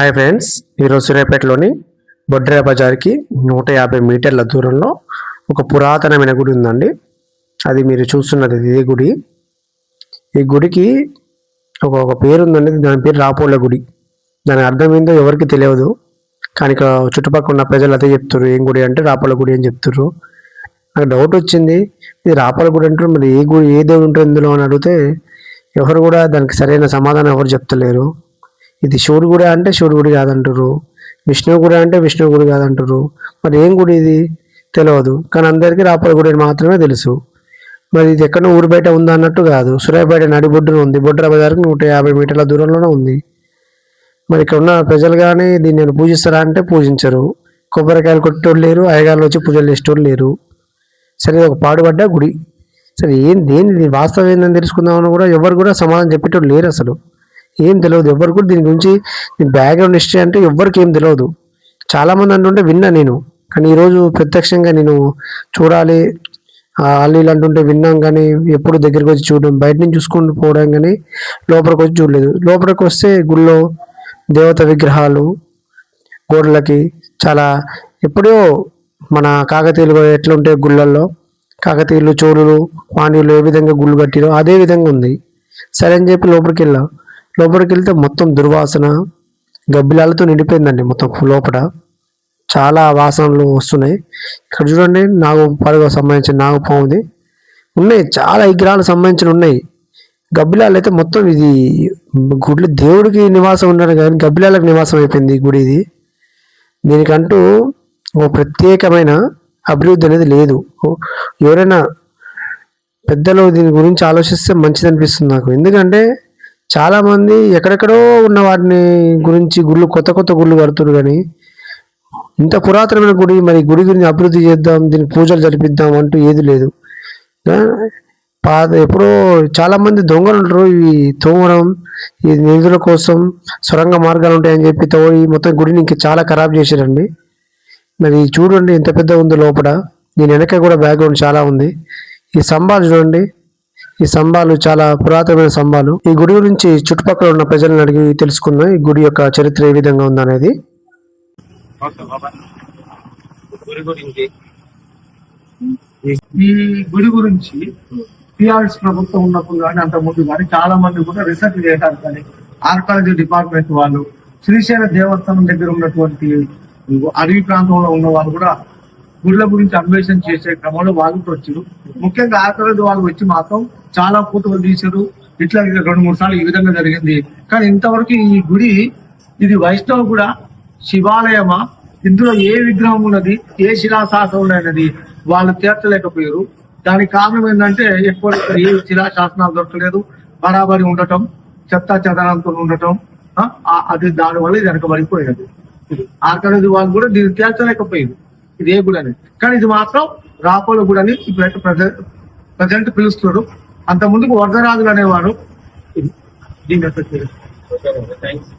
Hi friends ఈరోజు సూర్యాపేటలోని బొడ్రె బజార్కి నూట యాభై మీటర్ల దూరంలో ఒక పురాతనమైన గుడి ఉందండి. అది మీరు చూస్తున్నది ఇదే గుడి. ఈ గుడికి ఒక ఒక పేరు ఉందండి. దాని పేరు రాపోళ్ళ గుడి. దాని అర్థం ఏందో ఎవరికి తెలియదు. కానీ ఇక్కడ చుట్టుపక్కల ఉన్న ప్రజలు అదే చెప్తారు ఏం గుడి అంటే రాపోళ్ళ గుడి అని చెప్తారు నాకు డౌట్ వచ్చింది. ఇది రాపోళ్ళ గుడి అంటారు. మరి ఏ గుడి ఏ దేవుడు ఉంటుంది ఇందులో అని అడిగితే ఎవరు కూడా దానికి సరైన సమాధానం ఎవరు చెప్తలేరు. ఇది శివుడు గుడి అంటే శివుడు గుడి కాదంటారు విష్ణువు గుడి అంటే విష్ణువు గుడి కాదంటారు మరి ఏం గుడి ఇది? తెలియదు కానీ అందరికీ రాపల గుడి అని మాత్రమే తెలుసు. మరి ఇది ఎక్కడ ఊరు బయట ఉందా అన్నట్టు కాదు. సూర్యాపేట నడిబొడ్డున ఉంది. బొడ్డర బజార్కి నూట యాభై మీటర్ల దూరంలోనే ఉంది. మరి ఇక్కడ ఉన్న ప్రజలు కానీ దీన్ని నేను పూజిస్తారా అంటే పూజించరు. కొబ్బరికాయలు కొట్టేటోళ్ళు లేరు. అయ్యగారులు వచ్చి పూజలు చేసేటోళ్ళు లేరు. సరే ఇది ఒక పాడుపడ్డ గుడి. సరే ఏం దేని వాస్తవం ఏందని తెలుసుకుందామని కూడా ఎవరు కూడా సమాధానం చెప్పేటోళ్ళు లేరు అసలు. ఏం తెలియదు ఎవరు కూడా దీని గురించి బ్యాక్గ్రౌండ్ హిస్టరీ అంటే ఎవరికి ఏం తెలియదు చాలామంది అంటుంటే విన్నా నేను. కానీ ఈరోజు ప్రత్యక్షంగా నేను చూడాలి. ఆ వాళ్ళు వీళ్ళు అంటుంటే విన్నాం కానీ ఎప్పుడు దగ్గరికి వచ్చి చూడడం బయట నుంచి చూసుకుంటూ పోవడం కానీ లోపలికి వచ్చి చూడలేదు. లోపలికి వస్తే గుళ్ళో దేవత విగ్రహాలు గోడలకి చాలా ఎప్పుడో మన కాకతీయులు ఎట్లుంటే గుళ్ళల్లో కాకతీయులు చోళులు పాండ్యులు ఏ విధంగా గుళ్ళు కట్టిరో అదే విధంగా ఉంది. సరే అని చెప్పి లోపలికి వెళ్ళాం. లోపలికి వెళ్తే మొత్తం దుర్వాసన గబ్బిలాలతో నిండిపోయిందండి మొత్తం లోపల చాలా వాసనలు వస్తున్నాయి. ఇక్కడ చూడండి నాగు పడగ సంబంధించిన నాగపాముది ఉన్నాయి చాలా విగ్రహాలకు సంబంధించిన ఉన్నాయి. గబ్బిలాలు అయితే మొత్తం ఇది గుడి దేవుడికి నివాసం ఉన్నారు కానీ గబ్బిలాలకు నివాసం అయిపోయింది ఈ గుడి ఇది. దీనికంటూ ఒక ప్రత్యేకమైన అభివృద్ధి అనేది లేదు. ఎవరైనా పెద్దలు దీని గురించి ఆలోచిస్తే మంచిది అనిపిస్తుంది నాకు. ఎందుకంటే చాలామంది ఎక్కడెక్కడో ఉన్న వాటిని గురించి గుళ్ళు కొత్త కొత్త గుళ్ళు కడుతున్నారు కానీ ఇంత పురాతనమైన గుడి మరి గుడి గురించి అభివృద్ధి చేద్దాం దీనికి పూజలు జరిపిద్దాం అంటూ ఏది లేదు. పాత ఎప్పుడో చాలామంది దొంగలు ఉంటారు. ఇవి తోమడం ఈ నిధుల కోసం సొరంగ మార్గాలు ఉంటాయని చెప్పి తోడి మొత్తం గుడిని ఇంకా చాలా ఖరాబ్ చేశారండి. మరి చూడండి ఎంత పెద్ద ఉంది లోపల. దీని వెనక కూడా బ్యాక్గ్రౌండ్ చాలా ఉంది. ఈ స్తంభాలు చూడండి. ఈ స్తంభాలు చాలా పురాతనమైన స్తంభాలు. ఈ గుడి గురించి చుట్టుపక్కల ఉన్న ప్రజలను అడిగి తెలుసుకుందాం. ఈ గుడి యొక్క చరిత్ర ఏ విధంగా ఉందనేది. గురించి. ఈ గుడి గురించి టిఆర్ఎస్ ప్రభుత్వం ఉన్నప్పుడు కానీ అంత ముందు కానీ చాలా మంది కూడా రీసెర్చ్ చేయడానికి కానీ ఆర్కాలజీ డిపార్ట్మెంట్ వాళ్ళు శ్రీశైల దేవస్థానం దగ్గర ఉన్నటువంటి అడవి ప్రాంతంలో ఉన్న వాళ్ళు కూడా గుళ్ళ గురించి అన్వేషణ చేసే క్రమంలో వాళ్ళు వచ్చారు ముఖ్యంగా ఆర్కాలజీ వాళ్ళు వచ్చి మాత్రం చాలా ఫోటోలు తీశారు. ఇట్లా ఇట్లా రెండు మూడు సార్లు ఈ విధంగా జరిగింది. కానీ ఇంతవరకు ఈ గుడి ఇది వైష్ణవ కూడా శివాలయమా? ఇందులో ఏ విగ్రహం ఉన్నది? ఏ శిలాశాసనం ఉన్నది? వాళ్ళు తీర్చలేకపోయారు. దానికి కారణం ఏంటంటే ఎక్కువ ఏ శిలాశాసనాలు దొరకలేదు. బరాబరి ఉండటం చెత్త చెదనంతో ఉండటం అది దాని వల్ల ఇది వెనకబడిపోయినది వాళ్ళు కూడా దీన్ని తీర్చలేకపోయింది ఇది ఏ గుడి అని కానీ ఇది మాత్రం రాపోల గుడి అని ఇప్పుడు ప్రజెంట్ పిలుస్తున్నారు అంత ముందుకు వరదరాజులు అనేవారు. దీని యొక్క థ్యాంక్స్